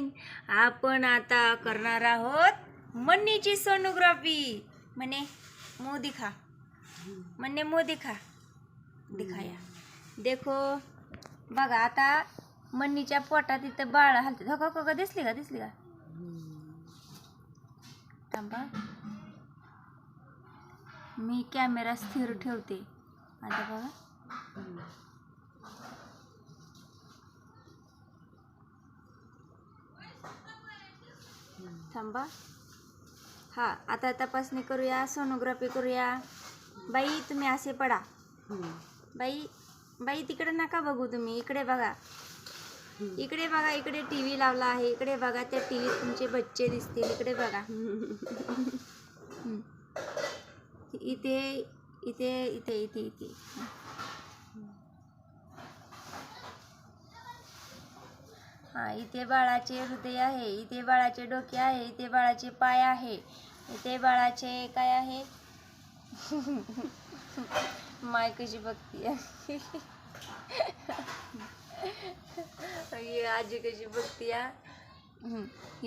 Morning आपण आता करणार आहोत मन्नीची सोनोग्राफी. म्हणे मो दिखा म्हणे मो दिखा दिखाया. देखो बघा आता मन्नीच्या पोटात इथं बाळ हलते हो का का दिसली का? दिसली का? थांबा. मी कॅमेरा स्थिर ठेवते. आता बघा. थांबा. हां आता तपासणी करूया सोनोग्राफी करूया. बाई तुम्ही असे पडा. बाई बाई तिकडे नका बघू तुम्ही. इकडे बघा. इकडे बघा इकडे टी व्ही लावला आहे. इकडे बघा त्या टी व्हीत तुमचे बच्चे दिसतील. इकडे बघा. इथे इथे इथे इथे इथे. हा इथे बाळाचे हृदय आहे इथे बाळाचे डोके आहे इथे बाळाचे पाय आहे इथे बाळाचे काय आहे? माय कशी बघती आजी कशी बघती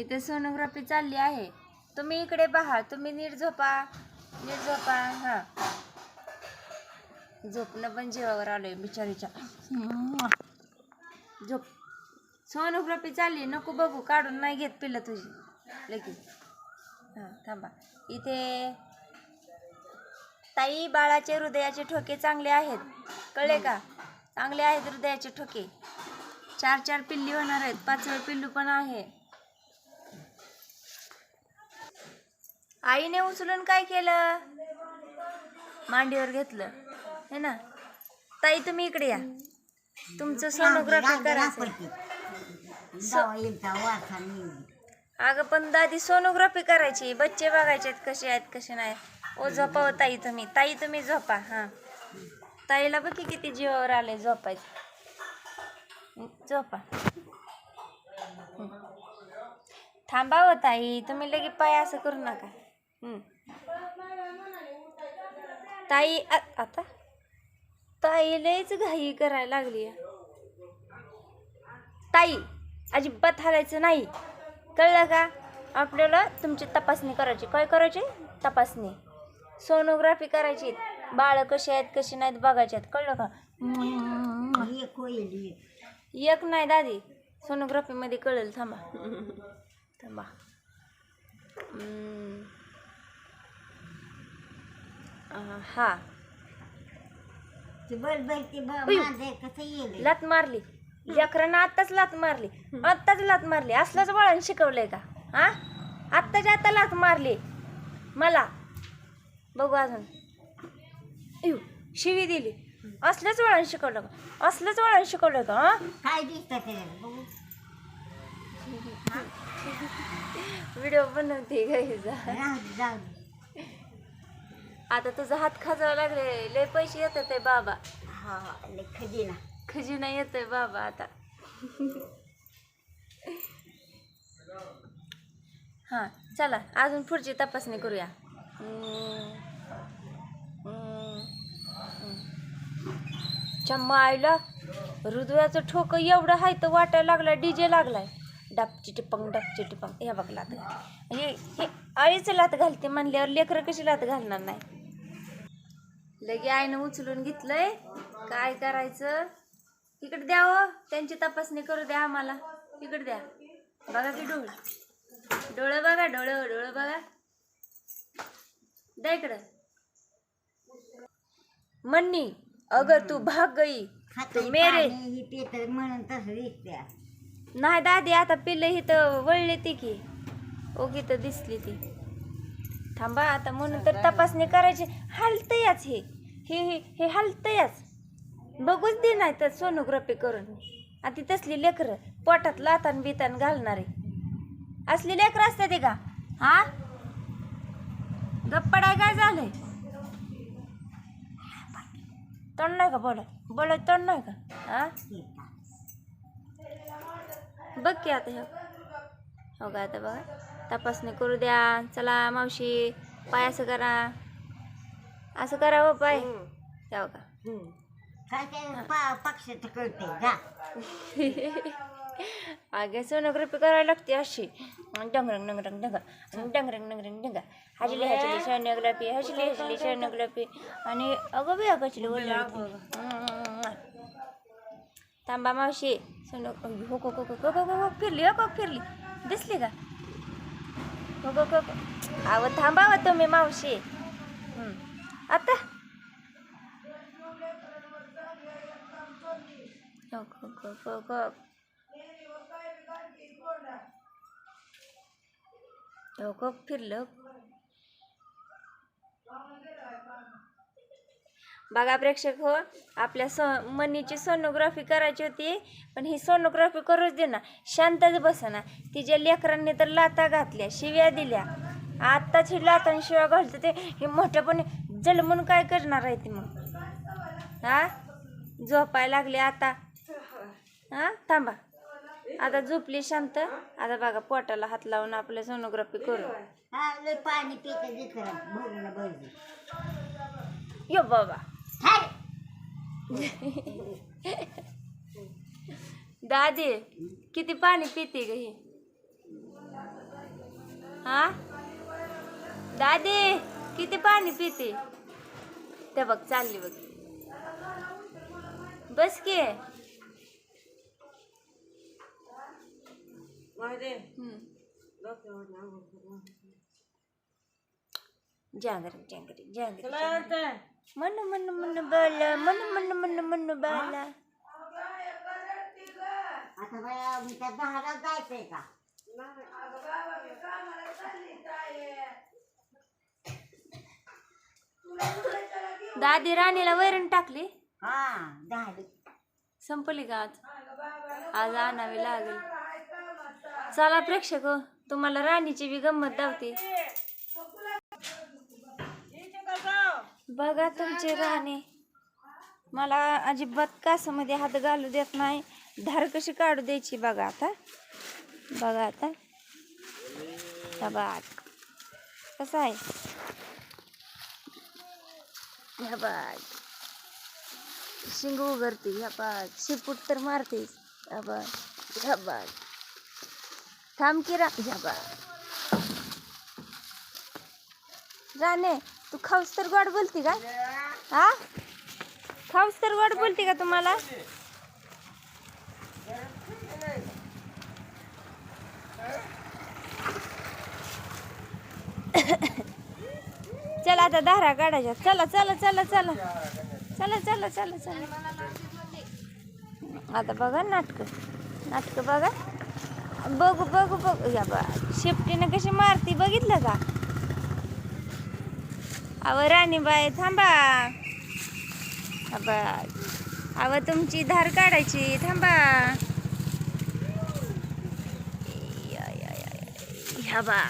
इथे सोनोग्राफी चालली आहे. तुम्ही इकडे पहा तुम्ही नीट झोपा नीट झोपा हा. झोपणं पण जीवावर आलोय बिचारीच्या. झोप सोनोग्राफी चालली नको बघू काढून नाही घेत पिलं तुझी लगेच हां थांबा इथे ताई बाळाचे हृदयाचे ठोके चांगले आहेत कळले का चांगले आहेत हृदयाचे ठोके चार चार पिल्ली होणार आहेत पाचवे पिल्लू पण आहे आईने उचलून काय केलं मांडीवर घेतलं हे ना ताई तुम्ही इकडे या तुमचं सोनोग्राफी करायचं अगं पण दादी सोनोग्राफी करायची. बच्चे बघायचे आहेत कसे आहेत कसे नाही. ओ झोपाव ताई तुम्ही. ताई तुम्ही झोपा. हां. ताईला बघ की किती जीवावर आले झोपायचं. झोपा. हं. थांबा हो ताई. तुम्ही लगे पाय असं करू नका. हं. ताई आ- आता? ताई लयच घाई करायला लागली आहे. ताई! अजिबात हालायचं नाही. कळलं का? आपल्याला तुमची तपासणी करायची. काय करायची? तपासणी. सोनोग्राफी करायची. बाळ कशी आहेत कशी नाहीत बघायची आहेत. कळलं का? एक नाही दादी. सोनोग्राफीमध्ये कळेल. थांबा. थांबा. हा. लात मारली. लेकरांना आत्ताच लात मारली. आत्ताच लात मारली. असलंच बाळानं शिकवलंय का? हा? आत्ताच्या आता लात मारली. मला. बघू अजून. इव, शिवी दिली. असलंच वळण शिकवलं का? असलंच वळण शिकवलं का हा? काय दिसतं त्याच्यात बघू. व्हिडिओ बनवते गाईचा राहू दे जाऊ दे. आता तुझा हात खाजावा लागले. लय पैसे येतात आहे बाबा. हा हा. लय खजिना. खजिना येतोय बाबा आता. हां चला अजून पुढची तपासणी करूया. चम्मा आईला हृदयाचं ठोकं एवढं आहे तर वाटायला लागलाय डीजे लागलाय. डापची टिपंग डापची टिपंग. हे बघ लात हे हे आईच लात घालते म्हणल्यावर लेकरं कशी लात घालणार नाही. लगे आईनं उचलून घेतलंय. काय करायचं? इकडे द्या हो त्यांची तपासणी करू द्या आम्हाला. इकडे द्या. बघा की डोळे. डोळे बघा डोळे डोळे बघा. द्या इकडं. मन्नी अगं तू भाग गई. तू मेरे. म्हणून तसं नाही दादी आता पिल्लं ही तर वळली ती की. ओगी तर दिसली ती. थांबा आता म्हणून तर तपासणी करायची. हलतंयच हे. हे हे हे हलतंयच. बघूच दे नाही तर सोनोग्राफी करून. आता तसली लेकरं पोटात लातान बितान घालणारे असली लेकरं असते ते का? हा? गप्पडाय काय झालंय? तोंड नाही का बोलत? बोलत तोंड नाही का? हा? बघ की आता हो का आता बघा. तपासणी करू द्या. चला मावशी पाय असं करा. असं करा हो पाय. हो का? काय काय पा पक्षाचं कळते जा आगे सोनोग्राफी लागते अशी डंगरंग डंगरंग। डंगर डंगरंग डंगरंग डंगर हजली हजली सोनोग्राफी हजली हजली सोनोग्राफी आणि अगं बी अगचली ओरडते थांबा मावशी सोनो हो को को को को को फिरली हो फिरली। दिसली का? हो को को- हो. अहो थांबावं तुम्ही मावशी। हं. आता? हो हो हो फिरलं बघा प्रेक्षक हो आपल्या सो मनीची सोनोग्राफी करायची होती पण ही सोनोग्राफी करूच दे ना शांतच बसना. तिच्या लेकरांनी तर लाता घातल्या शिव्या दिल्या. आत्ताच ही लातांनी शिव्या घालतं ते. हे मोठ्यापणे जलमून काय करणार आहे ती मग? हा? झोपायला लागले आता. हा? थांबा. आता झोपली शांत. आता बघा पोटाला हात लावून आपल्या सोनोग्राफी करू. हा लय पाणी पितं जिथं भरून भरली यो बाबा. दादी किती पाणी पिते ग ही? हा? दादी किती पाणी पिते? ते बघ चालली बघ. बस की. जांगरी जांगरी जांगरी मन मन मन बाला मन मन मन मन बाला आता बाया त्या दहाला जायचंय का दादी राणीला वैरण टाकली हा दहा संपली का आज आज आणावी लागेल चला प्रेक्षक तुम्हाला राणीची बी गंमत धावते. बघा तुमची राणी. मला अजिबात कासामध्ये हात घालू देत नाही. धार कशी काढू द्यायची बघा आता. बघा आता. हा कसं आहे? ह्या बाग शिंग उघडते ह्या बाग शिपूट तर मारतेस ह्या बाग ह्या बाग थांब की रा ह्या राणे तू खाऊस तर गोड बोलती का? हा? खाऊस तर गोड बोलते का तुम्हाला? चला आता धारा काढायच्या. चला चला चला चला. चला चला चला चला. आता बघा नाटक. नाटक बघा. बघू बघू बघू. या बा शेपटीनं कशी मारती बघितलं का? अव राणीबाई थांबा. हा बा अव तुमची धार काढायची थांबा. ह्या बा.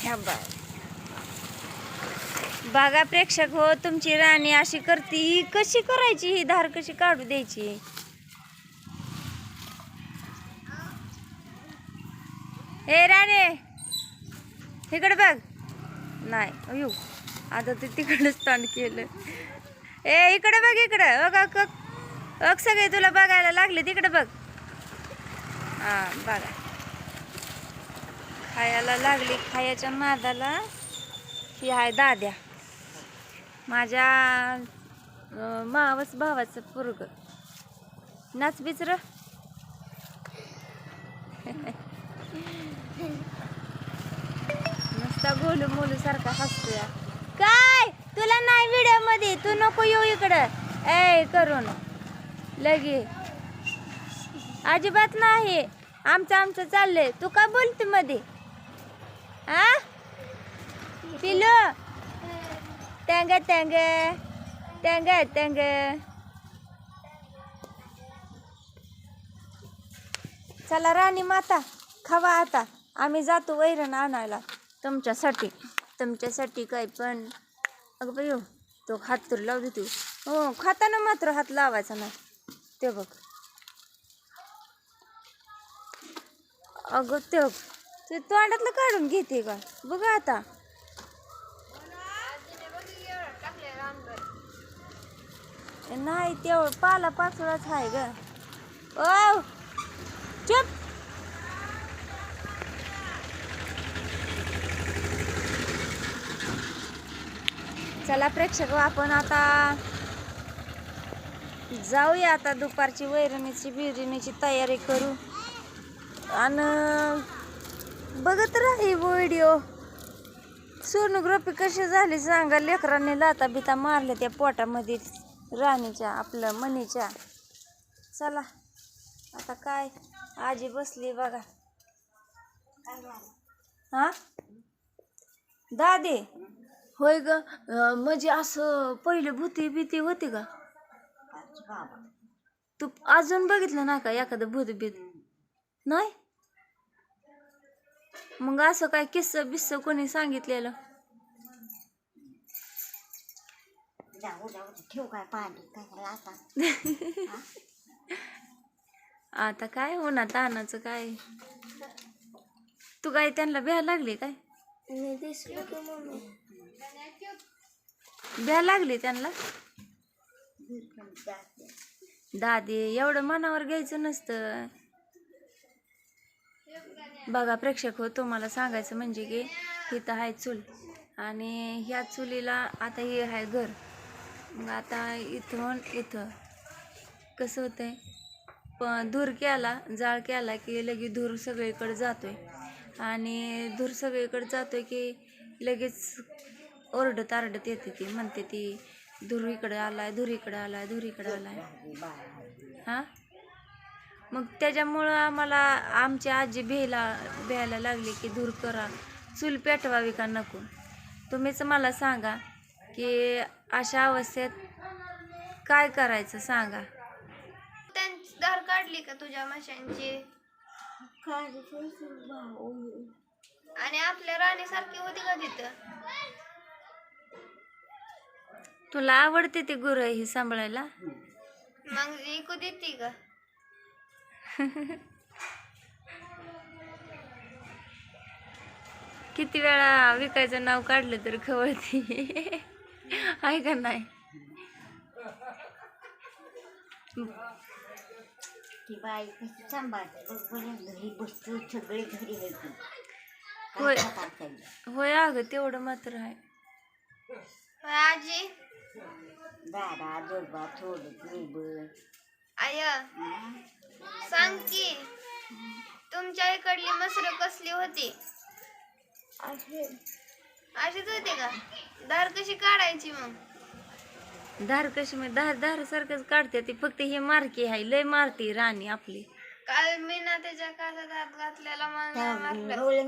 ह्या बा. बघा प्रेक्षक हो तुमची राणी अशी करते ही कशी करायची ही धार कशी काढू द्यायची? हे इकडे बघ. नाही अयो आता ते तिकडंच ताण केलं ए इकडे बघ इकडे. अग अग सगळे तुला बघायला लागले तिकडे बघ. हा बघा. खायला लागली खायाच्या नादाला ही आहे दाद्या. माझ्या मावस भावाचं पोरग. नाच बिचर नुसता गोलू मोलू सारखा हसतोया. काय? तुला नाही व्हिडिओमध्ये? तू नको येऊ इकडं. ए करून लगे. अजिबात नाही. आमचं आमचं चाललंय. तू का बोलते मध्ये आ? पिलो? टँग टँग. टँग टँग. चला राणी माता खावा आता. आम्ही जातो वैरण आणायला. तुमच्यासाठी तुमच्यासाठी काय पण. अगं बाई हो, तो हात तर लावू तू. हो खाताना मात्र हात लावायचा नाही. ते बघ. अगं ते बघ. ते तोंडातलं काढून घेते का? बघा आता. नाही तेवढं पाला पाचोळाच आहे ग. ओ! चुप! चला प्रेक्षक आपण आता जाऊया आता दुपारची वैरणीची बिरणीची तयारी करू. आणि बघत राही व्हिडिओ सोनोग्राफी कशी झाली सांगा. लेकरांनी लाता बिता मारल्या त्या पोटामध्ये राणीच्या आपलं मनीच्या. चला आता काय? आजी बसली बघा. हा? दादे? होय ग? म्हणजे असं पहिले भूती भीती होती का? तू अजून बघितलं ना का एखादं भूत नाही? मग असं काय किस्स बिस्स कोणी सांगितलेलं? जाऊ जाऊ ठेव काय पाणी काय आता आता काय होणार तानाचं काय? तू काय त्यांना भ्या लागली काय? द्या लागली त्यांना. दादी एवढं मनावर घ्यायचं नसतं. बघा प्रेक्षक हो तुम्हाला सांगायचं म्हणजे की इथं आहे चूल. आणि ह्या चुलीला आता हे आहे घर. मग आता इथून इथं. कसं होतंय? पण धूर केला जाळ केला की लगेच धूर सगळीकडे जातोय. आणि धूर सगळीकडे जातोय की लगेच ओरडत आरडत येते ती. म्हणते ती धूर इकडे आलाय धूर इकडे आलाय धूर इकडे आलाय. हा? मग त्याच्यामुळं आम्हाला आमची आजी भ्यायला भ्यायला लागली की दूर करा चूल पेटवावी का नको? तुम्हीच मला सांगा की अशा अवस्थेत काय करायचं सांगा. त्यांची धार काढली का तुझ्या माशांची आणि आपल्या राणीसारखी होती का तिथं? तुला आवडते ती गुरं ही सांभाळायला? मग ऐकू देते का किती वेळा विकायचं नाव काढलं तर खवळते. आहे का नाही? ती बाई कशी सांभाळते? बघ बरं घरी बसतो सगळे घरी येते. होय. होय अगं तेवढं मात्र आहे. आजी. दादा जोडबा थोडं निबळ आय सांग की तुमच्या इकडली मसर कसली होती? अशीच होती का? धार कशी काढायची मग? धार कशी म्हणजे धार धार सारखंच काढते ती फक्त ही मारकी आहे लय मारती राणी आपली. काल मी ना त्याच्या कासात हात घातलेला मला मारलं.